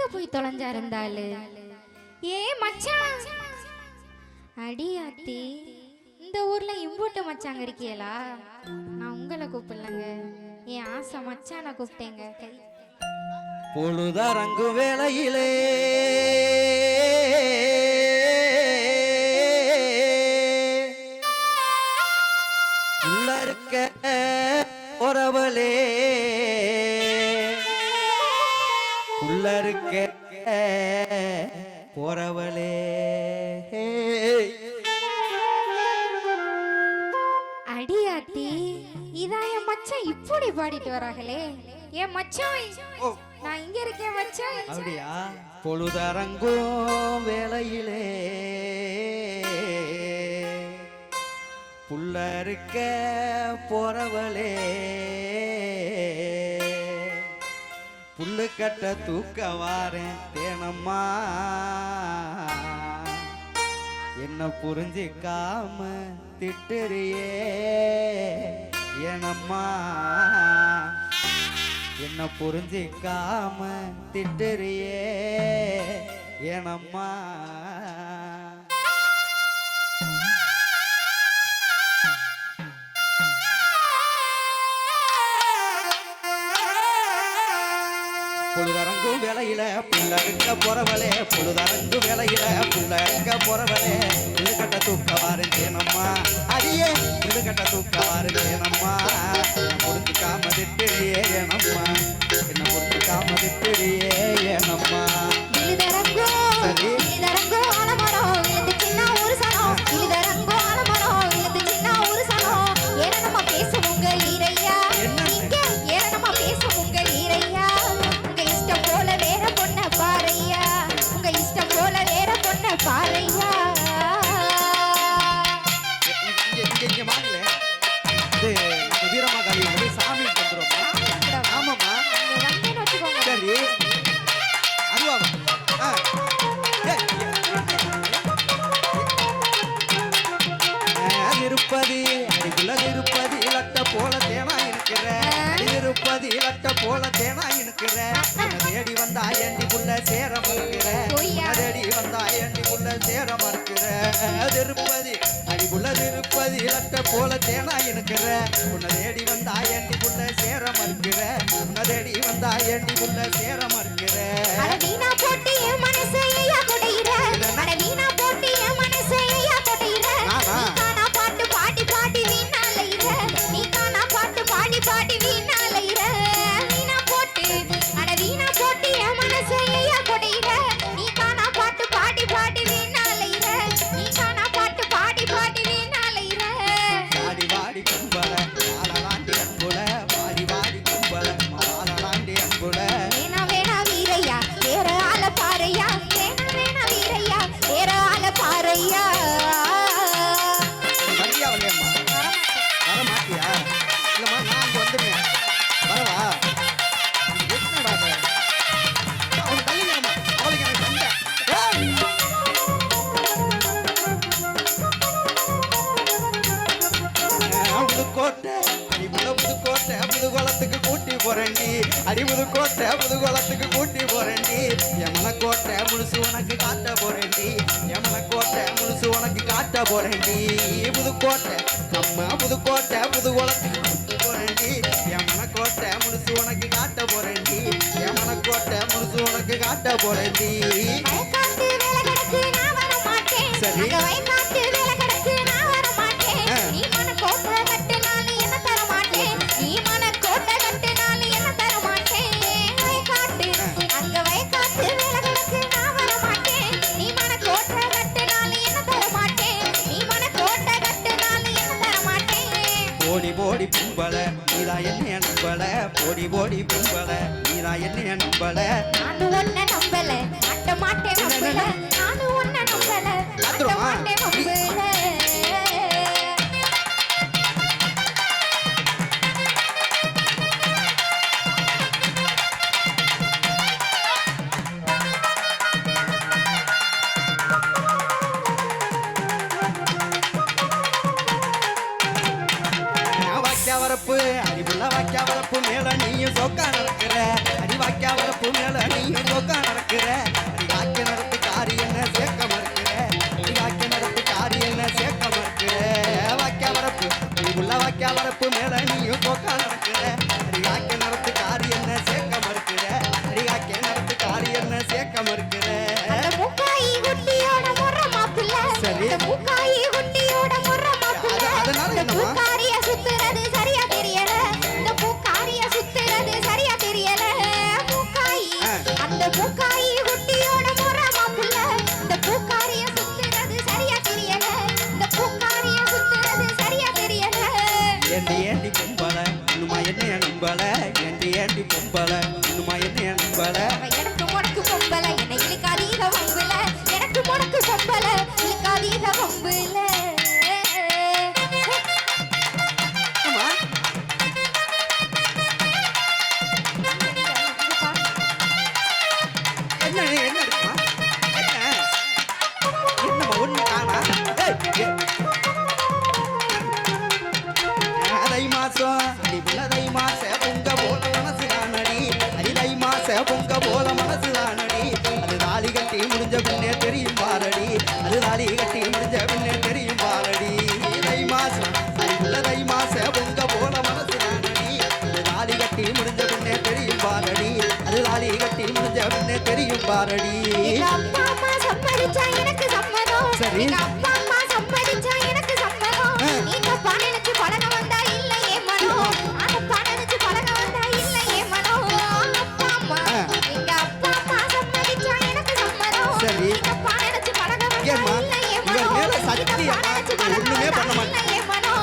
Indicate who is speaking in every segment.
Speaker 1: எங்க போய் தொலைஞ்சா இருந்தாலு ஏ மச்சான். அடி ஆத்தி இந்த ஊர்ல இம்போட்டு மச்சாங்க இருக்கியலா? நான் உங்களை கூப்பிடலங்க. என் ஆசை மச்சான் கூப்பிட்டேங்க.
Speaker 2: பொழுதரங்கு
Speaker 1: வேலையிலே பாடிட்டு வராங்களே. மச்சான்
Speaker 2: ஓ.
Speaker 1: நான் இங்க இருக்கேன் மச்சான்.
Speaker 2: அப்படியா? பொழுதரங்கும் வேளையிலே. புள்ள இருக்க போறவளே. புல்லு கட்ட தூக்க வாரேன் தேனம்மா. என்ன புரிஞ்சிக்காம திட்டுறியே. ஏனம்மா என்ன புரிஞ்சிக்காம திட்டுறியே. ஏனம்மா. வேலையில புள்ள இருக்க போறவளே புழுதரங்கு வேலையில புள்ள இருக்க போறவளே. புல்லு கட்ட தூக்க வாருந்தேனம்மா அடியே புல்லு கட்ட தூக்க வாருந்தேனம்மா புரிஞ்சுக்காம திட்டுறியே ஏனம்மா என்ன புரிஞ்சுக்காம திட்டுறியே ஏனம்மா சரி. இருப்பதி அடிக்குள்ள இருப்பதி லட்ட போல தேனா இருக்கிற. இருப்பதி லட்ட போல தேனா இருக்கிற. தேடி வந்தா ஏண்டி புள்ள சேர மறுக்கிற? தேடி வந்தா ஏண்டி புள்ள சேர மறுக்கிற? திருப்பதி அடிக்குள்ள இருப்பதி லட்ட போல தேனா இருக்கிற. உன்னை தேடி வந்தா ஏண்டி புள்ள சேர மறுக்கிற? உன்னை தேடி வந்தா ஏண்டி புள்ள சேர மறுக்கிற?
Speaker 1: போட்டு மனசை
Speaker 2: புதுக்கோட்டை புதுகுளத்துக்கு கூட்டி போறேன்டி எமன கோட்டை முழுசு உனக்கு காட்ட போறேன்டி எமன கோட்டை முழுசு உனக்கு காட்ட போறேன்டி போடி போடி கும்பல நீதான் என்ன நம்பல. போடி போடி கும்பல நீதான் என்ன நம்பல.
Speaker 1: நானும் உன்னை நம்பல. மாட்ட மாட்டேன் நம்பல. நானும் உன்னை நம்பல. மாட்ட? மாட்டேன் நம்பல.
Speaker 2: வாக்கியா அறிவுள்ள அடிபுள்ள வாக்கியா வரப்பு மேல நீயும் சோக்கா நடக்கிற. அடி வாக்கியா மேல நீயும் சோக்கா நடக்கிற.
Speaker 1: அப்பா அம்மா எனக்கு சம்மதம்.
Speaker 2: சரி.
Speaker 1: எங்க அப்பா அம்மா சம்மதிச்சா எனக்கு சம்மதம்.
Speaker 2: ஆ.
Speaker 1: நீங்க பணனுக்கு பழக வந்தா இல்ல ஏன் மனம் அந்த பணனுக்கு பழக வந்தா இல்ல ஏன் மனம் அப்பா அம்மா
Speaker 2: ஆ.
Speaker 1: எங்க அப்பா அம்மா சம்மதிச்சா எனக்கு சம்மதம்.
Speaker 2: சரி.
Speaker 1: நீங்க பணனுக்கு பழக வந்தா இல்ல மனம்
Speaker 2: மேல சத்தியமா ஒண்ணுமே பண்ண
Speaker 1: மனம்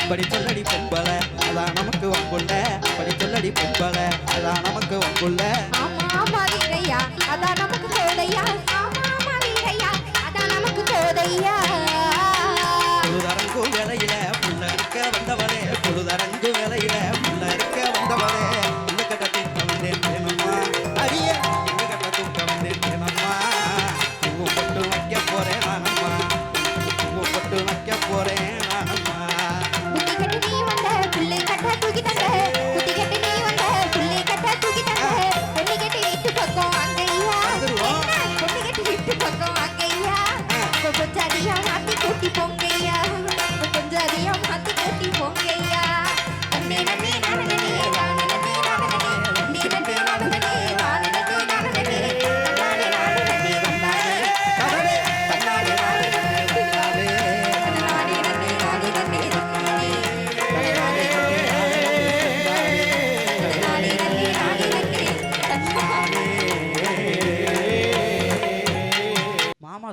Speaker 2: அப்படி சொல்லடி பொம்பளை அதான் நமக்கு வம்புள்ள அப்படி சொல்லடி பொம்பளை அதான் நமக்கு வம்புள்ள
Speaker 1: வீரையா அதான் நமக்கு கோதையா ஆமா ஆமா வீரையா அதான் நமக்கு கோதையா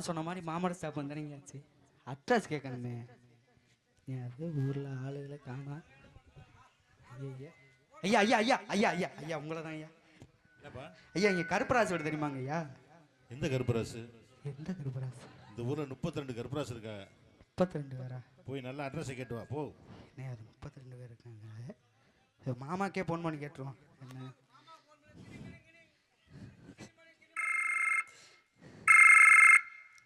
Speaker 2: சொன்ன மாதிரி மாமட ஸ்டாப் வந்துறீங்கயாச்சு அட்ரஸ் கேட்கணுமே. ஏன் அது ஊரில் ஆளுகளை காணா. ஐயா ஐயா ஐயா ஐயா ஐயா ஐயா ஐயா உங்களை தான் ஐயா. ஐயா இங்கே கருப்பராசு வீடு தெரியுமாங்க ஐயா?
Speaker 3: எந்த கருப்பராசு?
Speaker 2: எந்த கருப்பராசு?
Speaker 3: இந்த ஊரில் முப்பத்தி ரெண்டு கருப்பராசு இருக்காங்க.
Speaker 2: முப்பத்தி ரெண்டு பேரா?
Speaker 3: போய் நல்ல அட்ரஸை கேட்டு வா போ.
Speaker 2: என்ன அது முப்பத்தி ரெண்டு பேர் இருக்காங்க. மாமாக்கே ஃபோன் பண்ணி கேட்டுருவோம். என்ன?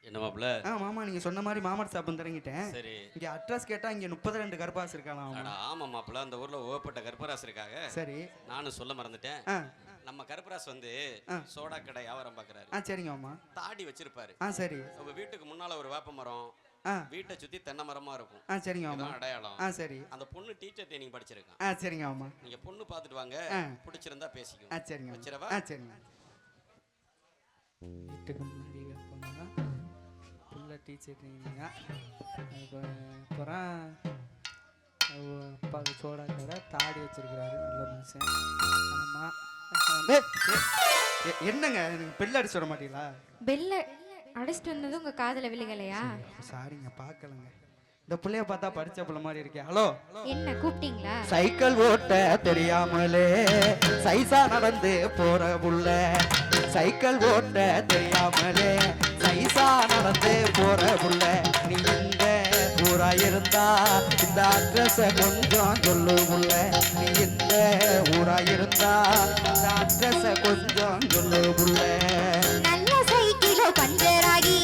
Speaker 4: என்ன மாப்பிள
Speaker 2: ஆ மாமா நீங்கள் சொன்ன மாதிரி மாமட ஸ்டாப் வந்துறங்கிட்டேன்
Speaker 4: சரி.
Speaker 2: இங்கே அட்ரஸ் கேட்டால் இங்கே முப்பத்தி ரெண்டு கருப்பாசு இருக்கலாம்
Speaker 4: அட ஆமா மாப்பிள அந்த ஊர்ல ஓப்பட்ட கருப்பராசு இருக்காங்க.
Speaker 2: சரி.
Speaker 4: நானும் சொல்ல மறந்துட்டேன். நம்ம கருப்பராசு வந்து. சோடா கடை வியாபாரம் பாக்குறாரு.
Speaker 2: ஆ சரிங்க மாமா.
Speaker 4: தாடி வச்சிருப்பாரு.
Speaker 2: ஆ சரி.
Speaker 4: உங்க வீட்டுக்கு முன்னால ஒரு வேப்ப மரம் வீட்டை சுத்தி தென்னை மரமா இருக்கும்.
Speaker 2: ஆ சரிங்க
Speaker 4: இதான் அடையாளம்.
Speaker 2: ஆ சரி.
Speaker 4: அந்த பொண்ணு டீச்சர் ட்ரைனிங் படிச்சிருக்கான்
Speaker 2: ஆ சரிங்க மாமா.
Speaker 4: நீங்க பொண்ணு பார்த்துட்டு வாங்க. பிடிச்சிருந்தா பேசிக்குவோம்
Speaker 2: ஆ சரிங்க.
Speaker 4: வச்சிரவா?
Speaker 2: ஆ சரிங்க வீட்டுக்கு முன்னாடி டீச்சர் ட்ரைனிங்க அப்புறம் அப்பாவுக்கு சோடா கடை தாடி வச்சிருக்கிறாரு நல்ல மனுஷன் ஆமாம் என்னங்க எனக்கு பெல் அடிச்சு வர மாட்டீங்களா
Speaker 1: பெல்ல அடைச்சிட்டு வந்தது உங்க காதுல விழுகலையா
Speaker 2: சாரிங்க பார்க்கலங்க இந்த பிள்ளைய பார்த்தா படிச்ச பிள்ளை மாதிரி இருக்கே ஹலோ
Speaker 1: என்ன கூப்பிட்டீங்களா
Speaker 2: சைக்கிள் ஓட்ட தெரியாமலே சைசா நடந்து போற புள்ள சைக்கிள் ஓட்ட தெரியாமலே சைசா நடந்து போற புள்ள. நீ இந்த ஊரா இருந்தா இந்த அட்ரஸ கொஞ்சம் சொல்லு புள்ள. நீ இந்த ஊரா இருந்தா இந்த அட்ரஸ கொஞ்சம் சொல்லு புள்ள.
Speaker 1: நல்ல சைக்கிள் பஞ்சராகி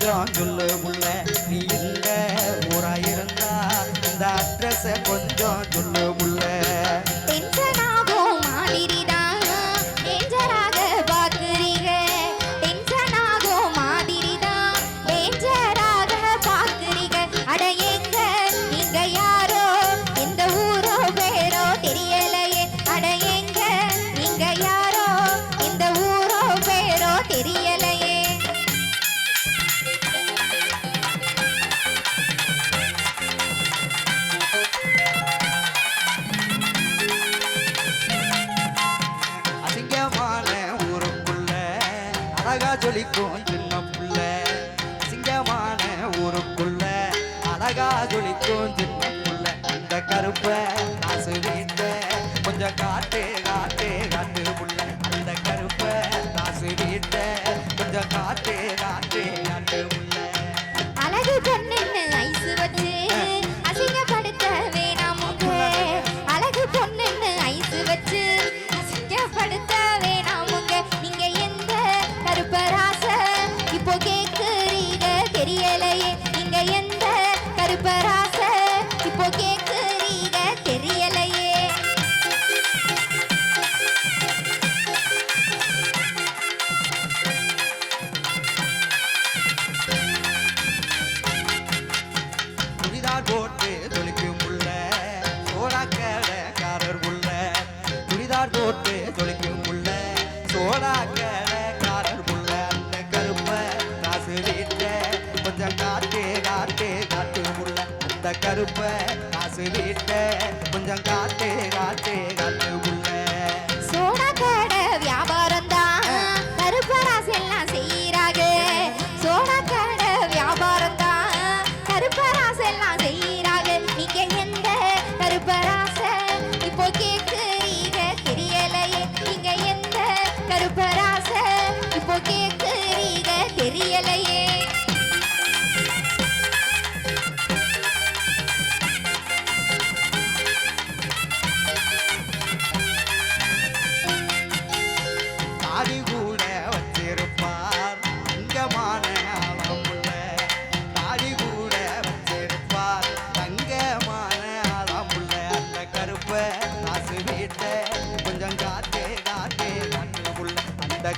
Speaker 2: தான் சொல்ல உள்ள நீ இல்லை ஊராயிருந்தா இந்த அட்ரஸை கருப்ப காசு வீட்ட கொஞ்சம் காத்தே காத்தே.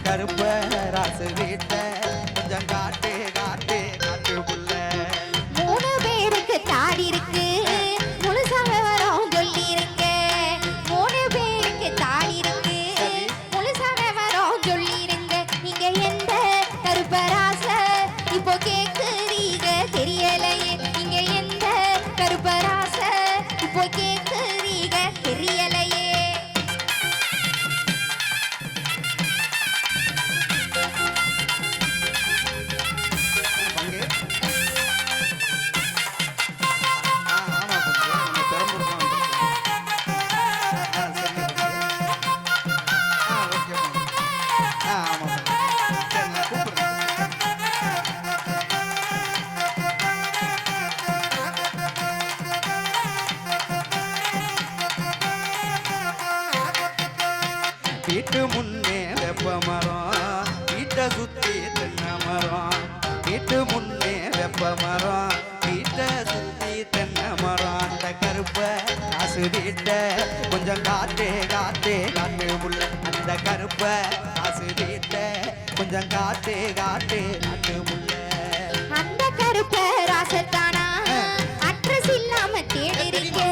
Speaker 2: கருப்ப ராசு வீட்டை வீட்டு முன்னே வெப்பமரம் வீட்டை சுத்தி தென்னை மரம். வீட்டு முன்னே வெப்பமரம் வீட்டை சுத்தி தென்னை மரம். அந்த கருப்பை காசு வீட்டை கொஞ்சம் காத்தே காத்தே காத்து உள்ள. அந்த கருப்பை காசு வீட்டை கொஞ்சம் காத்தே காத்தே காத்து உள்ள. அந்த கருப்பை ராசத்தானா? அட்ரஸ் இல்லாம தேடிருக்கே.